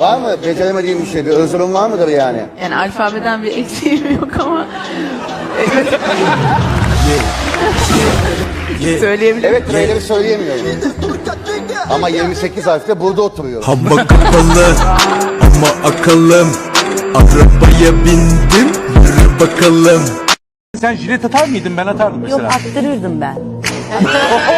Var mı beceremediğim bir şey? Bir özürüm var mıdır yani? Yani alfabeden bir eksiğim yok ama söyleyebilirim. Evet trailer'ı söyleyemiyorum. Ama 28 harfte burada oturuyorum. Hava kapalı ama akıllım Arabaya bindim yürü bakalım Sen jilet atar mıydın? Ben atardım mesela. Yok attırırdım ben.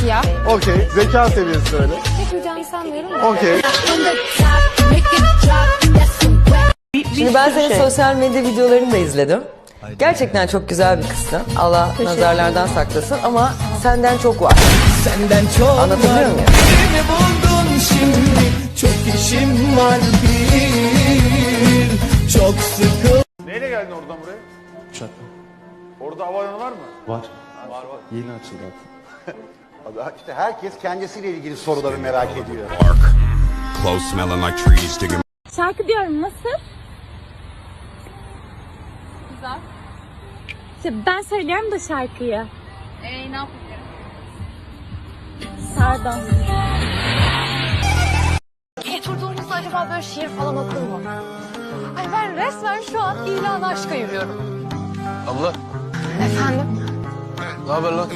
Siyah. Okey. Zeka seviyesi söyle. Çekmeyeceğini sanmıyorum da. Okey. Şimdi ben senin sosyal medya videolarını da izledim. Gerçekten çok güzel bir kızsın. Allah nazarlardan saklasın ama senden çok var. Senden çok Anlatabiliyor muyum? Beni buldun şimdi Çok işim var bir Çok sıkı Neyle geldin oradan buraya? Uçakla Orada havaalanı var mı? Var Yeni açıldı İşte herkes kendisiyle ilgili soruları merak ediyor. Clothes smelling like trees, digging Şarkı diyorum nasıl? Güzel. İşte ben söylüyorum da şarkıyı. Eee ne yapayım? Sardan. Oturduğumuzda acaba böyle şiir falan okur mu? Ay ben resmen şu an ilan aşka yürüyorum. Abla Efendim? Ne haber lan?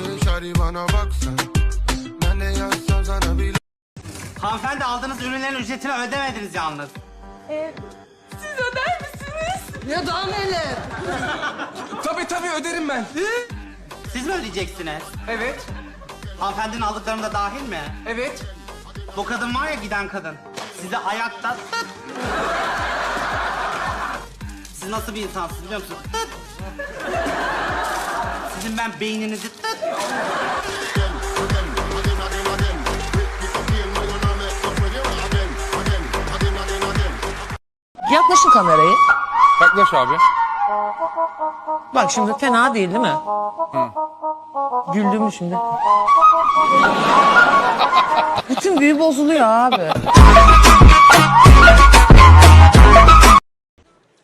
Hanımefendi aldığınız ürünlerin ücretini ödemediniz yalnız. Tabii tabii öderim ben. Siz mi ödeyeceksiniz? Evet. Hanımefendinin aldıklarım da dahil mi? Evet. Bu kadın var ya giden kadın. Size ayakta tıt. Siz nasıl bir insansınız biliyor musunuz? Tıt. Sizin ben beyninizi tıt. Yaklaşın kamerayı. Yaklaş abi. Bak şimdi fena değil değil mi? Güldün mü şimdi? Bütün büyü bozuluyor abi.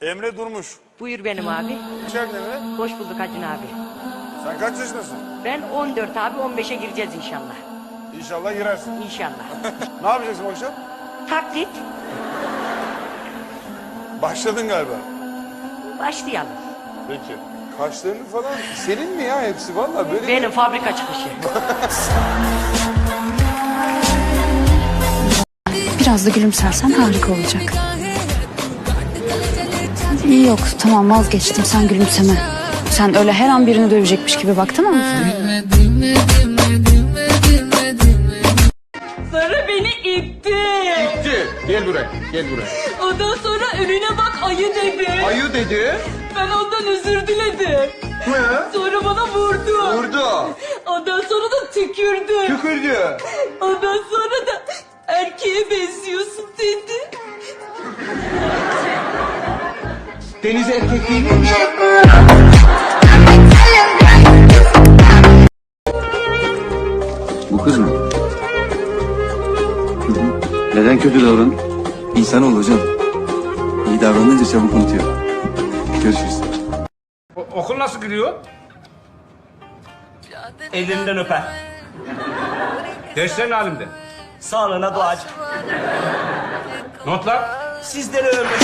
Emre Durmuş. Buyur benim abi. Hoş geldin Emre. Hoş bulduk Acun abi. Sen kaç yaşındasın? Ben 14 abi 15'e gireceğiz inşallah. İnşallah girersin. İnşallah. ne yapacaksın bu akşam? Taklit Başladın galiba. başlayalım. Peki. Kaşlarını falan senin mi ya hepsi? Vallahi böyle Benim fabrika çıkışı. Biraz da gülümsersen harika olacak. İyi yok tamam vazgeçtim sen gülümseme. Sen öyle her an birini dövecekmiş gibi bak tamam mı? Sonra beni itti. Gel buraya. Gel buraya. Ondan sonra önüne bak ayı dedi. Ayı dedi. Ben ondan özür diledim. Sonra bana vurdu. Vurdu. Ondan sonra da tükürdü. Tükürdü. Ondan sonra da erkeğe benziyorsun dedi. Deniz erkekliğini Bu kız mı? Neden kötü davran? İnsan ol hocam. İyi davranınca çabuk unutuyor. Görüşürüz. Okul nasıl gidiyor? Ellerinden öper. Derslerin halimde. Sağlığına duacı. Notlar? Sizleri ömür.